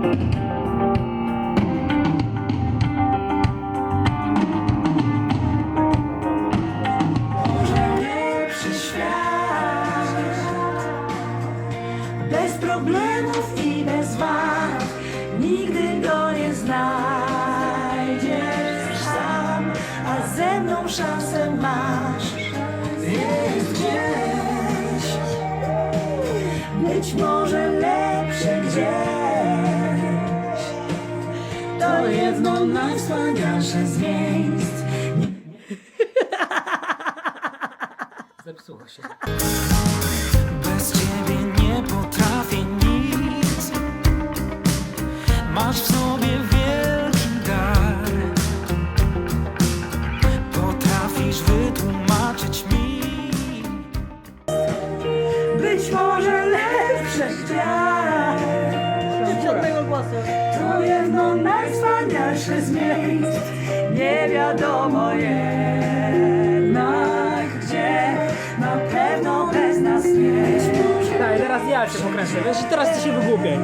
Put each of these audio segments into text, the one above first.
bez problemów i bez wad nigdy go nie znajdziesz sam, a ze mną szansę masz. Jest gdzieś, być może lepsze gdzieś jedno najwspanialsze z miejsc. Zepsuło się. Bez ciebie nie potrafię nic. Masz w sobie wielki dar. Potrafisz wytłumaczyć mi. Być może lepsze świat. Żadnego głosu. To jedno najwspanialsze z miejsc. Nie wiadomo jednak gdzie. Na pewno bez nas nie. Tak, teraz ja się pokręcę, wiesz, i teraz ty się wygłupiaj.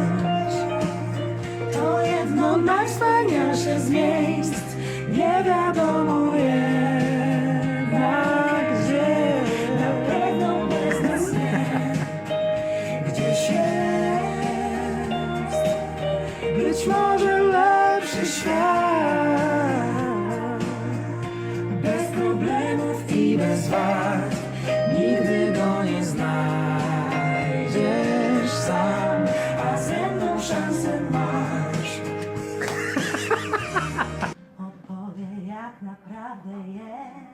To jedno najwspanialsze z miejsc. Być może lepszy świat. Bez problemów i bez wad. Nigdy go nie znajdziesz sam, a ze mną szansę masz. Opowie jak naprawdę jest,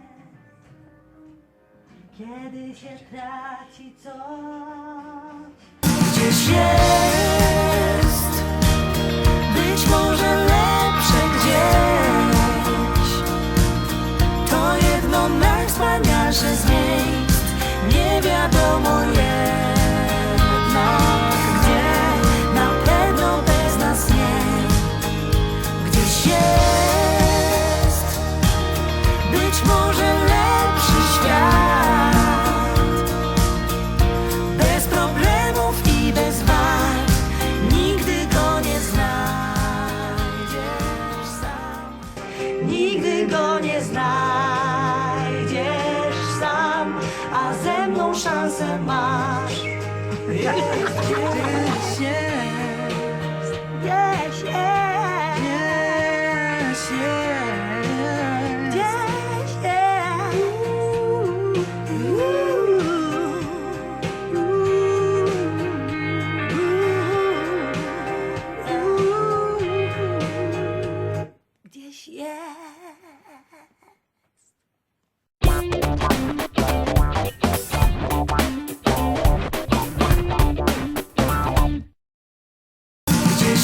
kiedy się traci coś. Gdzieś jest. Nie wiadomo a ze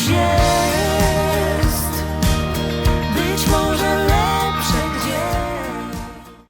yeah